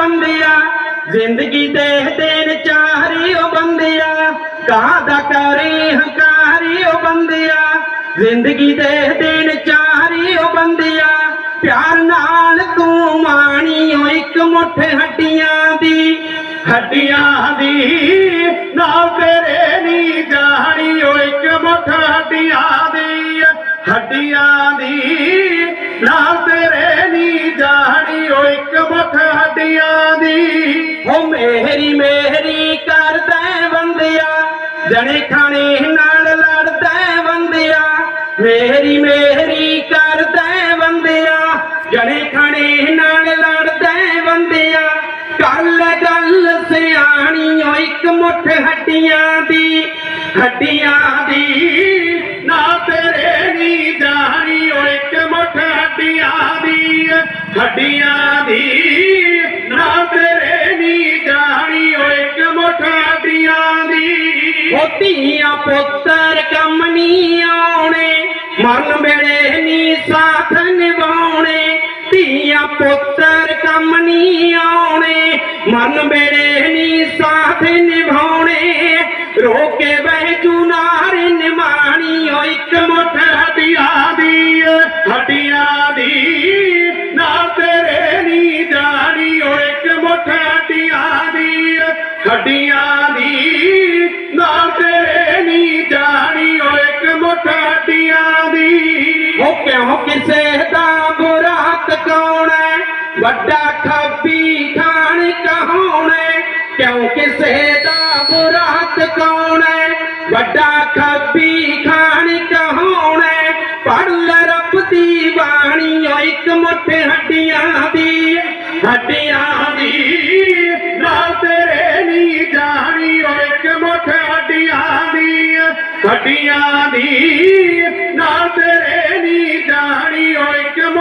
ਬੰਦਿਆ। ਜ਼ਿੰਦਗੀ ਦੇ ਦਿਨ ਚਾਰੀ ਓ ਬੰਦਿਆ। ਕਾਹਦਾ ਕਰੀ, ਹੰਕਾਰੀ ਓ ਬੰਦਿਆ। ਜ਼ਿੰਦਗੀ ਦੇ ਦਿਨ ਚਾਰੀ ਓ ਬੰਦਿਆ। ਪਿਆਰ ਨਾਲ ਤੂੰ ਮਾਣੀ ਓ ਇੱਕ ਮੁੱਠ ਹੱਡੀਆਂ ਦੀ। ਹੱਡੀਆਂ ਦੀ ਨਾ ਤੇਰੇ ਨੀ ਜਾਣੀ ਓ ਇੱਕ ਮੁੱਠ ਹੱਡੀਆਂ ਦੀ। ਹੱਡੀਆਂ ਦੀ ਨਾ ਤੇਰੇ ਨੀ ਜਾਣੀ ਇੱਕ ਮੁੱਠ ਹੱਡੀਆਂ ਦੀ। ਓ ਮੇਰੀ ਮੇਰੀ ਕਰਦਾ ਬੰਦਿਆ ਜਣੇ ਖਾਣੇ ਨਾਲ ਲੜਦਾ ਬੰਦਿਆ। ਮੇਰੀ ਮੇਰੀ ਕਰਦਾ ਬੰਦਿਆ ਜਣੇ ਖਾਣੇ ਨਾਲ ਲੜਦਾ ਬੰਦਿਆ। ਗੱਲ ਗੱਲ ਸਿਆਣੀ ਓ ਇੱਕ ਮੁੱਠ ਹੱਡੀਆਂ ਦੀ ਹੱਡੀਆਂ ਦੀ। ਨਾ ਤੇਰੇ ਨੀ ਜਾਣੀ ਓ ਇੱਕ ਮੁੱਠ ਹੱਡੀਆਂ ਦੀ ਹੱਡੀਆਂ ਦੀ, ਨਾ ਤੇਰੇ ਨੀ ਜਾਣੀ ਓ ਇੱਕ ਮੁੱਠ ਹੱਡੀਆਂ ਦੀ। ਉਹ ਧੀਆਂ ਪੁੱਤਰ ਕੰਮ ਨਹੀਂ ਆਉਣੇ, ਮਰਨ ਵੇਲੇ ਨੀ ਸਾਥ ਨਿਭਾਉਣੇ। ਧੀਆਂ ਪੁੱਤਰ ਕੰਮ ਨਹੀਂ ਆਉਣੇ ਮਨ ਵੇਲੇ ਨੀ ਸਾਥ ਨਿਭਾਉਣੇ। ਰੋਕੇ ਬਹਿ ਜੁਨਾਰ ਨਿਮਾਣੀ ਓ ਇੱਕ ਮੁੱਠ ਹੱਡੀਆਂ ਦੀ। ਦੀ ਉਹ ਕਿਉਂ ਕਿਸੇ ਦਾ ਬੁਰਾ ਤਕਾਉਣਾ ਵੱਡਾ ਖੱਬੀ ਖਾਨ ਕਹਾਉਣਾ ਕਿਉਂ ਕਿਸੇ ਦਾ ਬੁਰਾ ਤਕਾਉਣਾ ਵੱਡਾ ਖੱਬੀ ਖਾਨ ਕਹਾਉਣਾ ਪੜ ਲੈ ਰੱਬ ਦੀ ਬਾਣੀ ਓ ਇੱਕ ਮੁੱਠ ਹੱਡੀਆਂ ਦੀ ਹੱਡੀਆਂ ਦੀ ਨਾ ਤੇਰੇ ਨੀ ਜਾਣੀ ਓ ਇੱਕ ਮੁੱਠ ਹੱਡੀਆਂ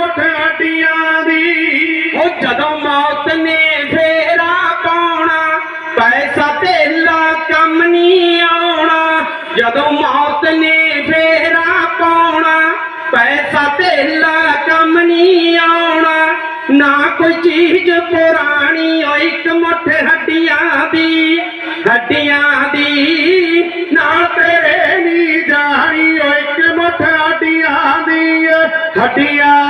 ਇੱਕ ਮੁੱਠ ਹੱਡੀਆਂ ਦੀ। ਉਹ ਜਦੋਂ ਮੌਤ ਨੇ ਫੇਰਾ ਪਾਉਣਾ, ਪੈਸਾ ਧੇਲਾ ਕੰਮ ਨਹੀਂ ਆਉਣਾ। ਜਦੋਂ ਮੌਤ ਨੇ ਫੇਰਾ ਪਾਉਣਾ, ਪੈਸਾ ਧੇਲਾ ਕੰਮ ਨਹੀਂ ਆਉਣਾ। ਨਾ ਕੋਈ ਚੀਜ਼ ਪੁਰਾਣੀ ਓ ਇੱਕ ਮੁੱਠ ਹੱਡੀਆਂ ਦੀ ਹੱਡੀਆਂ ਦੀ। ਨਾ ਤੇਰੇ ਨੀ ਜਾਣੀ ਓ ਇੱਕ ਮੁੱਠ ਹੱਡੀਆਂ ਦੀ, ਹੱਡੀਆਂ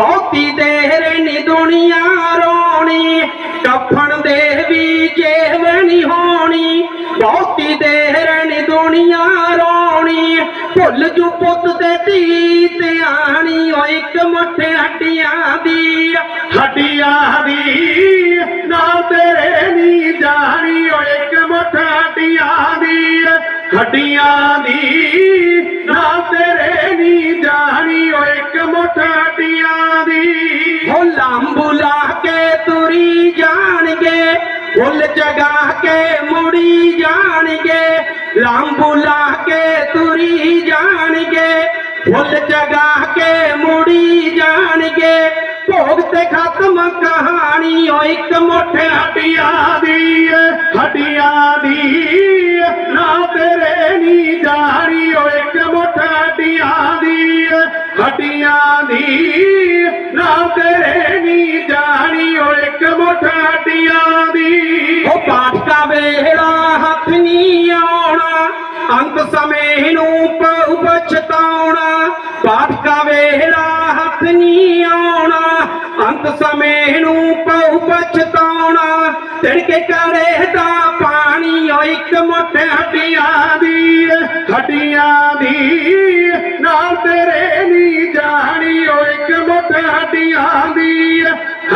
ਬਹੁਤੀ ਦੇਰ ਨੀ ਦੁਨੀਆ ਰੋਣੀ। ਕਫਨ ਦੇ ਵੀ ਜੇਬ ਨਹੀਂ ਹੋਣੀ। ਬਹੁਤੀ ਦੇਰ ਨੀ ਦੁਨੀਆ ਰੋਣੀ। ਭੁੱਲ ਜੂ ਪੁੱਤ ਤੇ ਧੀ ਤੇ ਆਣੀ ਓ ਇੱਕ ਮੁੱਠ ਹੱਡੀਆਂ ਦੀ। ਹੱਡੀਆਂ ਦੀ ਨਾ ਤੇਰੇ ਨੀ ਜਾਣੀ। ਓ ਇੱਕ ਮੁੱਠ ਹੱਡੀਆਂ ਦੀ। ਹੱਡੀਆਂ ਦੀ ਕੇ ਤੁਰੀ ਜਾਣਗੇ ਫੁੱਲ ਜਗਾ ਕੇ ਮੁੜੀ ਜਾਣਗੇ ਲਾਂਬੂ ਲਾ ਕੇ ਤੁਰੀ ਜਾਣਗੇ ਫੁੱਲ ਜਗਾ ਕੇ ਮੁੜੀ ਜਾਣਗੇ ਭੋਗ ਤੇ ਖਤਮ ਕਹਾਣੀ ਓ ਇੱਕ ਮੁੱਠ ਹੱਡੀਆਂ ਦੀ ਹੱਡੀਆਂ ਦੀ ਨਾ ਤੇਰੇ ਨੀ ਜਾਣੀ ਓ ਇੱਕ ਮੁੱਠ ਹੱਡੀਆਂ ਦੀ ਹੱਡੀਆਂ ਦੀ ਨਾ ਤੇਰੇ ਨੀ ਜਾਣੀ ਓ ਇੱਕ ਮੁੱਠ ਹੱਡੀਆਂ ਦੀ। ਉਹ ਪਾਠਕਾ ਵੇਲਾ ਹੱਥ ਨਹੀਂ ਆਉਣਾ ਅੰਤ ਸਮੇਂ ਨੂੰ ਪਉ ਪਛਤਾਉਣਾ। ਪਾਠਕਾ ਵੇਲਾ ਹੱਥ ਨਹੀਂ ਆਉਣਾ ਅੰਤ ਸਮੇਂ ਨੂੰ ਪਉ ਪਛਤਾਉਣਾ। ਤਿੜਕੇ ਕਰੇ ਦਾ ਪਾਣੀ ਓ ਇੱਕ ਮੁੱਠ ਹੱਡੀਆਂ ਦੀ। ਹੱਡੀਆਂ ਦੀ ਨਾ ਤੇਰੇ ਨੀ ਜਾਣੀ ਓ ਇੱਕ ਮੁੱਠ ਹੱਡੀਆਂ ਦੀ।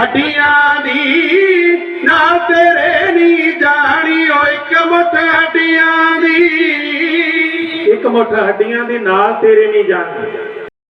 ਹੱਡੀਆਂ ਦੀ, ਨਾ ਤੇਰੇ ਨੀ ਜਾਣੀ ਓ ਇੱਕ ਮੁੱਠ ਹੱਡੀਆਂ ਦੀ। ਇੱਕ ਮੁੱਠ ਹੱਡੀਆਂ ਦੀ ਨਾਲ ਤੇਰੇ ਨਹੀਂ ਜਾਣੀ।